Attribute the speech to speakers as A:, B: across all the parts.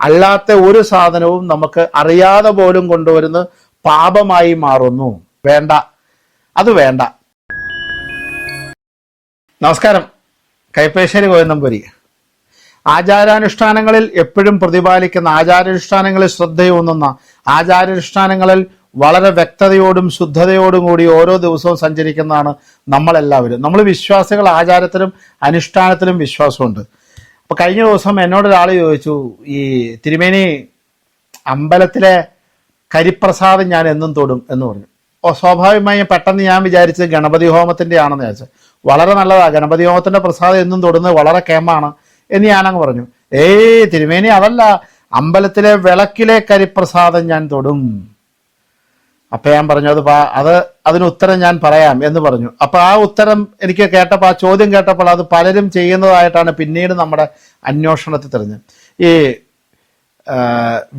A: അല്ലാത്ത ഒരു സാധനവും നമുക്ക് അറിയാതെ പോലും കൊണ്ടുവരുന്ന പാപമായി മാറുന്നു. വേണ്ട. അത് വേണ്ട. നമസ്കാരം. കൈപ്പേശ്ശേരി കോയന്നമ്പൂരി ആചാരാനുഷ്ഠാനങ്ങളിൽ എപ്പോഴും പ്രതിപാലിക്കുന്ന ആചാരാനുഷ്ഠാനങ്ങളിൽ ശ്രദ്ധയൂന്നുന്ന ആചാരാനുഷ്ഠാനങ്ങളിൽ വളരെ വ്യക്തതയോടും ശുദ്ധതയോടും കൂടി ഓരോ ദിവസവും സഞ്ചരിക്കുന്നതാണ് നമ്മളെല്ലാവരും. നമ്മൾ വിശ്വാസികൾ ആചാരത്തിലും അനുഷ്ഠാനത്തിലും വിശ്വാസമുണ്ട്. അപ്പൊ കഴിഞ്ഞ ദിവസം എന്നോട് ഒരാൾ ചോദിച്ചു ഈ തിരുമേനി അമ്പലത്തിലെ കരിപ്രസാദം ഞാൻ എന്നും തൊടും എന്ന് പറഞ്ഞു. ഓ സ്വാഭാവികമായും പെട്ടെന്ന് ഞാൻ വിചാരിച്ചത് ഗണപതി ഹോമത്തിന്റെ ആണെന്ന് വിചാരിച്ചു. വളരെ നല്ലതാ ഗണപതി ഹോമത്തിന്റെ പ്രസാദം എന്നും തൊടുന്നത് വളരെ കേമാണ് എന്ന് ഞാനങ്ങ് പറഞ്ഞു. ഏയ് തിരുമേനി അതല്ല അമ്പലത്തിലെ വിളക്കിലെ കരിപ്രസാദം ഞാൻ തൊടും. അപ്പൊ ഞാൻ പറഞ്ഞു അത് അത് അതിന് ഉത്തരം ഞാൻ പറയാം എന്ന് പറഞ്ഞു. അപ്പൊ ആ ഉത്തരം എനിക്ക് കേട്ടപ്പോൾ ആ ചോദ്യം കേട്ടപ്പോൾ അത് പലരും ചെയ്യുന്നതായിട്ടാണ് പിന്നീട് നമ്മുടെ അന്വേഷണത്തിൽ തെളിഞ്ഞത്. ഈ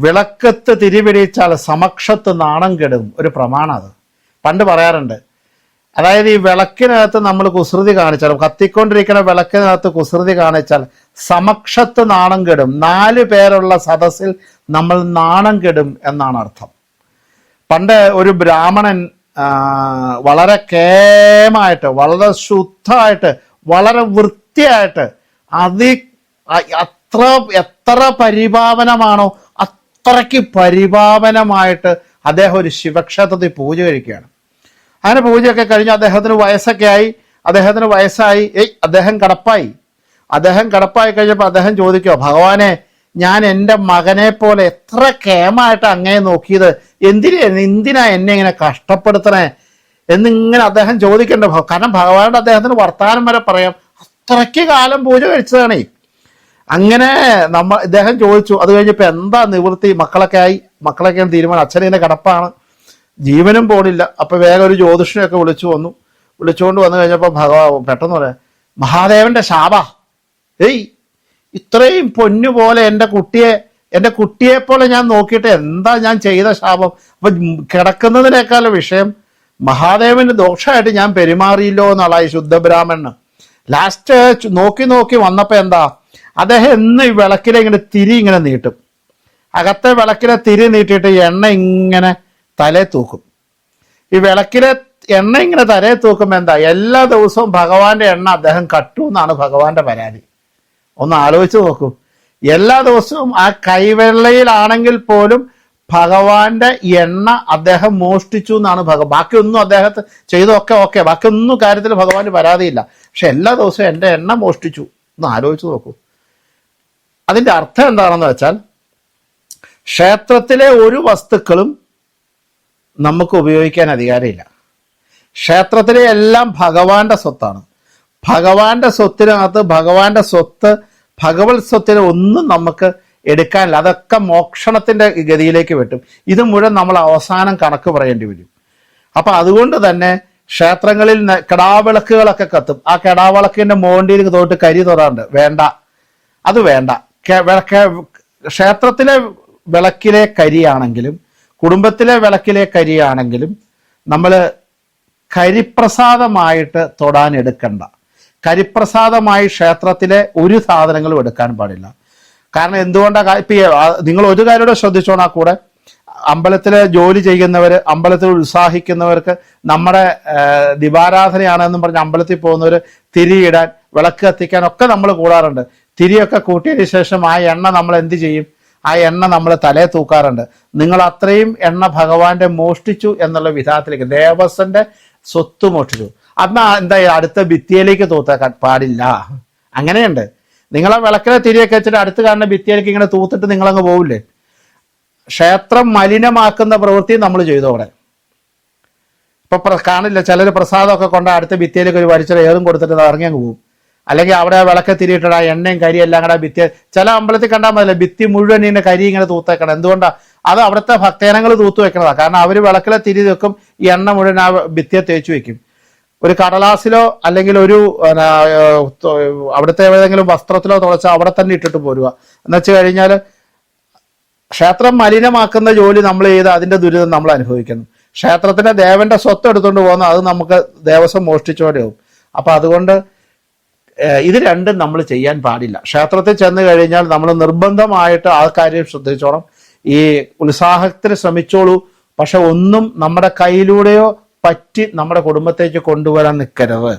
A: വിളക്കത്ത് തിരിപിടിച്ചാൽ സമക്ഷത്ത് നാണം കെടും. ഒരു പ്രമാണം അത്. പണ്ട് പറയാറുണ്ട് അതായത് ഈ വിളക്കിനകത്ത് നമ്മൾ കുസൃതി കാണിച്ചാൽ കത്തിക്കൊണ്ടിരിക്കുന്ന വിളക്കിനകത്ത് കുസൃതി കാണിച്ചാൽ സമക്ഷത്ത് നാണം കെടും. നാല് പേരുള്ള സദസ്സിൽ നമ്മൾ നാണം കെടും എന്നാണ് അർത്ഥം. പണ്ട് ഒരു ബ്രാഹ്മണൻ വളരെ കേമായിട്ട് വളരെ ശുദ്ധമായിട്ട് വളരെ വൃത്തിയായിട്ട് അതി അത്ര എത്ര പരിപാവനമാണോ അത്രയ്ക്ക് പരിപാവനമായിട്ട് അദ്ദേഹം ഒരു ശിവക്ഷേത്രത്തിൽ പൂജ കഴിക്കുകയാണ്. അങ്ങനെ പൂജയൊക്കെ കഴിഞ്ഞ് അദ്ദേഹത്തിന് വയസ്സൊക്കെ ആയി. അദ്ദേഹത്തിന് വയസ്സായി. ഏയ് അദ്ദേഹം കടപ്പായി. അദ്ദേഹം കടപ്പായി കഴിഞ്ഞപ്പോൾ അദ്ദേഹം ചോദിക്കുക ഭഗവാനെ ഞാൻ എന്റെ മകനെ പോലെ എത്ര കേമായിട്ട് അങ്ങേ നോക്കിയത്? എന്തിനാ എന്തിനാ എന്നെ ഇങ്ങനെ കഷ്ടപ്പെടുത്തണേ? എന്നിങ്ങനെ അദ്ദേഹം ചോദിക്കേണ്ട കാരണം ഭഗവാന്റെ അദ്ദേഹത്തിന് വർത്തമാനം വരെ പറയാം. അത്രയ്ക്ക് കാലം പൂജ കഴിച്ചതാണേ. അങ്ങനെ നമ്മൾ ഇദ്ദേഹം ചോദിച്ചു അത് കഴിഞ്ഞപ്പോൾ എന്താ നിവൃത്തി? മക്കളൊക്കെ ആയി? മക്കളൊക്കെ തീരുമാനം. അച്ഛനെ കിടപ്പാണ്. ജീവനും പോണില്ല. അപ്പൊ വേഗം ഒരു ജ്യോതിഷനെയൊക്കെ വിളിച്ചു വന്നു. വിളിച്ചുകൊണ്ട് വന്നു കഴിഞ്ഞപ്പോൾ ഭഗവാ പെട്ടെന്ന് പറയാം മഹാദേവന്റെ ശാപ. ഏയ് ഇത്രയും പൊന്നു പോലെ എന്റെ കുട്ടിയെ എന്റെ കുട്ടിയെ പോലെ ഞാൻ നോക്കിയിട്ട് എന്താ ഞാൻ ചെയ്ത ശാപം? അപ്പൊ കിടക്കുന്നതിനേക്കാൾ വിഷയം മഹാദേവന് ദോഷമായിട്ട് ഞാൻ പെരുമാറിയില്ലോ എന്നുള്ള ഈ ശുദ്ധബ്രാഹ്മണന്. ലാസ്റ്റ് നോക്കി നോക്കി വന്നപ്പോ എന്താ? അദ്ദേഹം എന്ന് ഈ വിളക്കിലെ ഇങ്ങനെ തിരി ഇങ്ങനെ നീട്ടും. അകത്തെ വിളക്കിലെ തിരി നീട്ടിയിട്ട് എണ്ണ ഇങ്ങനെ തലേ തൂക്കും. ഈ വിളക്കിലെ എണ്ണ ഇങ്ങനെ തലേ തൂക്കുമ്പോൾ എന്താ? എല്ലാ ദിവസവും ഭഗവാന്റെ എണ്ണ അദ്ദേഹം കട്ടു എന്നാണ് ഭഗവാന്റെ പരാതി. ഒന്ന് ആലോചിച്ച് നോക്കൂ. എല്ലാ ദിവസവും ആ കൈവെള്ളയിലാണെങ്കിൽ പോലും ഭഗവാന്റെ എണ്ണ അദ്ദേഹം മോഷ്ടിച്ചു എന്നാണ് ഭഗവാൻ. ബാക്കിയൊന്നും അദ്ദേഹത്തെ ചെയ്തൊക്കെ ഓക്കെ. ബാക്കിയൊന്നും കാര്യത്തിൽ ഭഗവാന് പരാതിയില്ല. പക്ഷെ എല്ലാ ദിവസവും എന്റെ എണ്ണ മോഷ്ടിച്ചു എന്ന് ആലോചിച്ച് നോക്കൂ. അതിന്റെ അർത്ഥം എന്താണെന്ന് വെച്ചാൽ ക്ഷേത്രത്തിലെ ഒരു വസ്തുക്കളും നമുക്ക് ഉപയോഗിക്കാൻ അധികാരമില്ല. ക്ഷേത്രത്തിലെ എല്ലാം ഭഗവാന്റെ സ്വത്താണ്. ഭഗവാന്റെ സ്വത്തിനകത്ത് ഭഗവാന്റെ സ്വത്ത് ഭഗവത് സ്വത്തിന് ഒന്നും നമുക്ക് എടുക്കാനില്ല. അതൊക്കെ മോക്ഷണത്തിന്റെ ഗതിയിലേക്ക് വെട്ടും. ഇത് മുഴുവൻ നമ്മൾ അവസാനം കണക്ക് പറയേണ്ടി വരും. അപ്പൊ അതുകൊണ്ട് തന്നെ ക്ഷേത്രങ്ങളിൽ കെടാവിളക്കുകളൊക്കെ കത്തും. ആ കെടാവിളക്കിന്റെ മോണ്ടിയിൽ തോട്ട് കരി തൊടാറുണ്ട്. വേണ്ട. അത് വേണ്ട. ക്ഷേത്രത്തിലെ വിളക്കിലെ കരിയാണെങ്കിലും കുടുംബത്തിലെ വിളക്കിലെ കരിയാണെങ്കിലും നമ്മൾ കരിപ്രസാദമായിട്ട് തൊടാൻ എടുക്കണ്ട. കരിപ്രസാദമായി ക്ഷേത്രത്തിലെ ഒരു സാധനങ്ങളും എടുക്കാൻ പാടില്ല. കാരണം എന്തുകൊണ്ടാണ് ഇപ്പൊ നിങ്ങൾ ഒരു കാര്യം ശ്രദ്ധിച്ചോണാ കൂടെ. അമ്പലത്തിലെ ജോലി ചെയ്യുന്നവര് അമ്പലത്തിൽ ഉത്സാഹിക്കുന്നവർക്ക് നമ്മുടെ ദിവാരാധനയാണെന്നും പറഞ്ഞ് അമ്പലത്തിൽ പോകുന്നവർ തിരിയിടാൻ വിളക്ക് കത്തിക്കാൻ ഒക്കെ നമ്മൾ കൂടാറുണ്ട്. തിരിയൊക്കെ കൂട്ടിയതിന് ശേഷം ആ എണ്ണ നമ്മൾ എന്ത് ചെയ്യും? ആ എണ്ണ നമ്മൾ തലേ തൂക്കാറുണ്ട്. നിങ്ങൾ അത്രയും എണ്ണ ഭഗവാന്റെ മോഷ്ടിച്ചു എന്നുള്ള വിധത്തിലേക്ക് ദേവസ്വന്റെ സ്വത്ത് മോഷ്ടിച്ചു. അന്ന് എന്താ അടുത്ത ഭിത്തിയിലേക്ക് തൂത്ത പാടില്ല. അങ്ങനെയുണ്ട്. നിങ്ങളെ വിളക്കിലെ തിരിയൊക്കെ വെച്ചിട്ട് അടുത്ത് കാണുന്ന ഭിത്തിയിലേക്ക് ഇങ്ങനെ തൂത്തിട്ട് നിങ്ങളങ്ങ് പോവില്ലേ? ക്ഷേത്രം മലിനമാക്കുന്ന പ്രവൃത്തി നമ്മൾ ചെയ്തു അവിടെ. ഇപ്പൊ കാണില്ല ചിലർ പ്രസാദമൊക്കെ കൊണ്ട് അടുത്ത ഭിത്തിയിലേക്ക് ഒരു വലിച്ചൊരു ഏതും കൊടുത്തിട്ട് ഇറങ്ങി അങ്ങ് പോകും അല്ലെങ്കിൽ അവിടെ വിളക്ക് തിരിയിട്ടാ എണ്ണയും കരി എല്ലാം കൂടെ ഭിത്തി ചില അമ്പലത്തിൽ കണ്ടാൽ മതിയല്ലേ ഭിത്തി മുഴുവൻ ഇങ്ങനെ കരി ഇങ്ങനെ തൂത്തേക്കണം. എന്തുകൊണ്ടാ? അത് അവിടുത്തെ ഭക്തജനങ്ങൾ തൂത്തു വെക്കണതാ. കാരണം അവർ വിളക്കിലെ തിരി വെക്കും ഈ എണ്ണ മുഴുവൻ ആ ഭിത്തിയെ തേച്ചു വെക്കും. ഒരു കടലാസിലോ അല്ലെങ്കിൽ ഒരു അവിടുത്തെ ഏതെങ്കിലും വസ്ത്രത്തിലോ തുളച്ച് അവിടെ തന്നെ ഇട്ടിട്ട് പോരുക. എന്ന് വെച്ച് കഴിഞ്ഞാൽ ക്ഷേത്രം മലിനമാക്കുന്ന ജോലി നമ്മൾ ചെയ്ത് അതിന്റെ ദുരിതം നമ്മൾ അനുഭവിക്കുന്നു. ക്ഷേത്രത്തിന്റെ ദേവന്റെ സ്വത്ത് എടുത്തുകൊണ്ട് പോകുന്ന അത് നമുക്ക് ദേവസ്വം മോഷ്ടിച്ചോടെയാവും അപ്പൊ അതുകൊണ്ട് ഇത് രണ്ടും നമ്മൾ ചെയ്യാൻ പാടില്ല. ക്ഷേത്രത്തിൽ ചെന്ന് കഴിഞ്ഞാൽ നമ്മൾ നിർബന്ധമായിട്ട് ആ കാര്യം ശ്രദ്ധിച്ചോണം. ഈ ഉത്സാഹത്തിന് ശ്രമിച്ചോളൂ. പക്ഷെ ഒന്നും നമ്മുടെ കയ്യിലൂടെയോ പറ്റി നമ്മുടെ കുടുംബത്തേക്ക് കൊണ്ടുവരാൻ നിൽക്കരുത്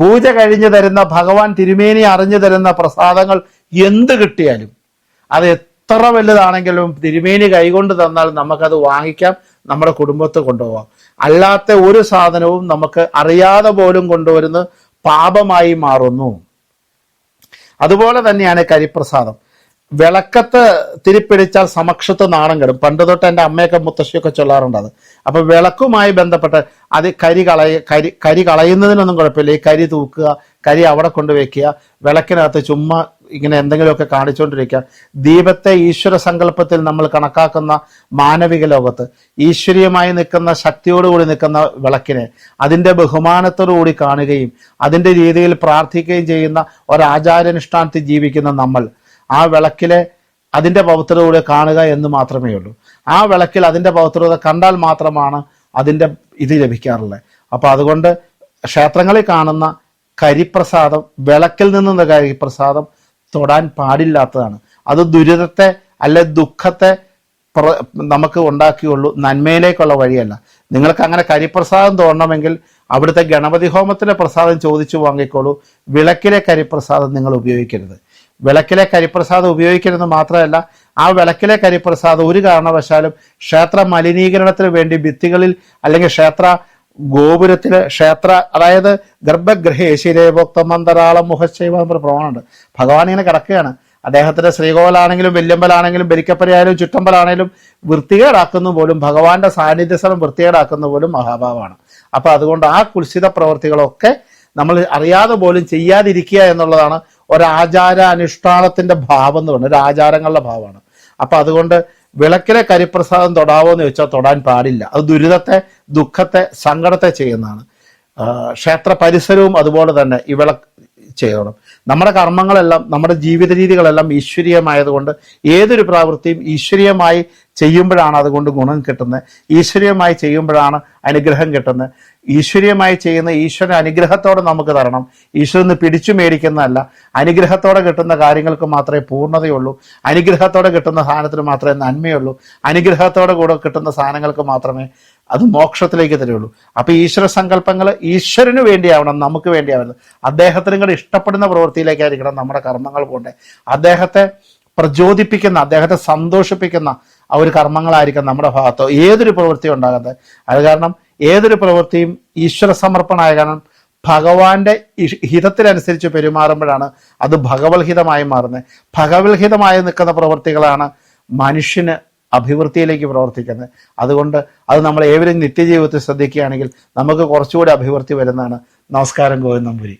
A: പൂജ കഴിഞ്ഞു തരുന്ന ഭഗവാൻ തിരുമേനി അറിഞ്ഞു തരുന്ന പ്രസാദങ്ങൾ എന്ത് കിട്ടിയാലും അത് എത്ര വലുതാണെങ്കിലും തിരുമേനി കൈകൊണ്ട് തന്നാൽ നമുക്കത് വാങ്ങിക്കാം നമ്മുടെ കുടുംബത്ത് കൊണ്ടുപോകാം അല്ലാത്ത ഒരു സാധനവും നമുക്ക് അറിയാതെ പോലും കൊണ്ടുവരുന്ന പാപമായി മാറുന്നു. അതുപോലെ തന്നെയാണ് കരിപ്രസാദം. വിളക്കത്ത് തിരിപ്പിടിച്ചാൽ സമക്ഷത്ത് നാണം കെടും. പണ്ട് തൊട്ട് എന്റെ അമ്മയൊക്കെ മുത്തശ്ശിയൊക്കെ ചൊല്ലാറുണ്ട് അത്. അപ്പൊ വിളക്കുമായി ബന്ധപ്പെട്ട് അത് കരി കളയ കരി കരി കളയുന്നതിനൊന്നും കുഴപ്പമില്ല. ഈ കരി തൂക്കുക കരി അവിടെ കൊണ്ടുവയ്ക്കുക വിളക്കിനകത്ത് ചുമ്മാ ഇങ്ങനെ എന്തെങ്കിലുമൊക്കെ കാണിച്ചുകൊണ്ടിരിക്കുക ദീപത്തെ ഈശ്വര സങ്കല്പത്തിൽ നമ്മൾ കണക്കാക്കുന്ന മാനവിക ലോകത്ത് ഈശ്വരീയമായി നിൽക്കുന്ന ശക്തിയോടുകൂടി നിൽക്കുന്ന വിളക്കിനെ അതിന്റെ ബഹുമാനത്തോടുകൂടി കാണുകയും അതിന്റെ രീതിയിൽ പ്രാർത്ഥിക്കുകയും ചെയ്യുന്ന ഒരാചാരാനുഷ്ഠാനത്തിൽ ജീവിക്കുന്ന നമ്മൾ ആ വിളക്കിലെ അതിന്റെ പവിത്രതയോടെ കാണുക എന്ന് മാത്രമേ ഉള്ളൂ. ആ വിളക്കിൽ അതിന്റെ പവിത്രത കണ്ടാൽ മാത്രമാണ് അതിന്റെ ഇത് ലഭിക്കാറുള്ളത്. അപ്പോൾ അതുകൊണ്ട് ക്ഷേത്രങ്ങളിൽ കാണുന്ന കരിപ്രസാദം വിളക്കിൽ നിന്നുള്ള കരിപ്രസാദം തൊടാൻ പാടില്ലാത്തതാണ്. അത് ദുരിതത്തെ അല്ലെ ദുഃഖത്തെ നമുക്ക് ഉണ്ടാക്കിയുള്ളൂ നന്മയിലേക്കുള്ള വഴിയല്ല. നിങ്ങൾക്ക് അങ്ങനെ കരിപ്രസാദം തോന്നണമെങ്കിൽ അവിടുത്തെ ഗണപതി ഹോമത്തിലെ പ്രസാദം ചോദിച്ചു വാങ്ങിക്കോളൂ. വിളക്കിലെ കരിപ്രസാദം നിങ്ങൾ ഉപയോഗിക്കരുത്. വിളക്കിലെ കരിപ്രസാദം ഉപയോഗിക്കരുതെന്ന് മാത്രമല്ല ആ വിളക്കിലെ കരിപ്രസാദം ഒരു കാരണവശാലും ക്ഷേത്ര മലിനീകരണത്തിന് വേണ്ടി ഭിത്തികളിൽ അല്ലെങ്കിൽ ക്ഷേത്ര ഗോപുരത്തിൽ ക്ഷേത്ര അതായത് ഗർഭഗൃഹേ ശിരേഭോക്തമന്തരാളം മുഖശൈവ എന്നൊരു പ്രമാണമുണ്ട്. ഭഗവാൻ ഇങ്ങനെ കിടക്കുകയാണ്. അദ്ദേഹത്തിന്റെ ശ്രീകോവിലാണെങ്കിലും വെല്ലുമ്പലാണെങ്കിലും ബലിക്കപ്പരയായാലും ചുറ്റമ്പലാണെങ്കിലും വൃത്തികേടാക്കുന്ന പോലും ഭഗവാന്റെ സാന്നിധ്യ സ്ഥലം വൃത്തികേടാക്കുന്ന പോലും മഹാഭാവമാണ്. അപ്പൊ അതുകൊണ്ട് ആ കുൽസിത പ്രവൃത്തികളൊക്കെ നമ്മൾ അറിയാതെ പോലും ചെയ്യാതിരിക്കുക എന്നുള്ളതാണ് ഒരാചാര അനുഷ്ഠാനത്തിന്റെ ഭാവം എന്ന് പറഞ്ഞാൽ ഒരു ആചാരങ്ങളുടെ ഭാവമാണ്. അപ്പൊ അതുകൊണ്ട് വിളക്കിലെ കരിപ്രസാദം തൊടാവോ എന്ന് ചോദിച്ചാൽ തൊടാൻ പാടില്ല. അത് ദുരിതത്തെ ദുഃഖത്തെ സങ്കടത്തെ ചെയ്യുന്നതാണ്. ക്ഷേത്ര പരിസരവും അതുപോലെ തന്നെ ഈ വിളക്ക് ചെയ്യണം നമ്മുടെ കർമ്മങ്ങളെല്ലാം നമ്മുടെ ജീവിത രീതികളെല്ലാം ഈശ്വരീയമായതുകൊണ്ട് ഏതൊരു പ്രവൃത്തിയും ഈശ്വരീയമായി ചെയ്യുമ്പോഴാണ് അതുകൊണ്ട് ഗുണം കിട്ടുന്നത്. ഈശ്വരീയമായി ചെയ്യുമ്പോഴാണ് അനുഗ്രഹം കിട്ടുന്നത്. ഈശ്വരീയമായി ചെയ്യുന്ന ഈശ്വര അനുഗ്രഹത്തോടെ നമുക്ക് തരണം. ഈശ്വരന് പിടിച്ചു മേടിക്കുന്നതല്ല. അനുഗ്രഹത്തോടെ കിട്ടുന്ന കാര്യങ്ങൾക്ക് മാത്രമേ പൂർണതയുള്ളൂ. അനുഗ്രഹത്തോടെ കിട്ടുന്ന സാധനത്തിന് മാത്രമേ നന്മയുള്ളൂ. അനുഗ്രഹത്തോടെ കൂടെ കിട്ടുന്ന സാധനങ്ങൾക്ക് മാത്രമേ അത് മോക്ഷത്തിലേക്ക് തരുള്ളൂ. അപ്പൊ ഈശ്വര സങ്കല്പങ്ങൾ ഈശ്വരന് വേണ്ടിയാവണം നമുക്ക് വേണ്ടിയാവണം അദ്ദേഹത്തിനും കൂടെ ഇഷ്ടപ്പെടുന്ന പ്രവൃത്തിയിലേക്കായിരിക്കണം നമ്മുടെ കർമ്മങ്ങൾ കൊണ്ട് അദ്ദേഹത്തെ പ്രചോദിപ്പിക്കുന്ന അദ്ദേഹത്തെ സന്തോഷിപ്പിക്കുന്ന ആ ഒരു കർമ്മങ്ങളായിരിക്കും നമ്മുടെ ഭാഗത്തോ ഏതൊരു പ്രവൃത്തി ഉണ്ടാകുന്നത് അത് കാരണം ഏതൊരു പ്രവൃത്തിയും ഈശ്വര സമർപ്പണമായ കാരണം ഭഗവാന്റെ ഹിതത്തിനനുസരിച്ച് പെരുമാറുമ്പോഴാണ് അത് ഭഗവത്ഹിതമായി മാറുന്നത്. ഭഗവത്ഹിതമായി നിൽക്കുന്ന പ്രവൃത്തികളാണ് മനുഷ്യന് അഭിവൃദ്ധിയിലേക്ക് പ്രവർത്തിക്കുന്നത്. അതുകൊണ്ട് അത് നമ്മൾ ഏവരും നിത്യജീവിതത്തിൽ ശ്രദ്ധിക്കുകയാണെങ്കിൽ നമുക്ക് കുറച്ചുകൂടി അഭിവൃദ്ധി വരുന്നതാണ്. നമസ്കാരം ഗോവിന്ദമ്പുരി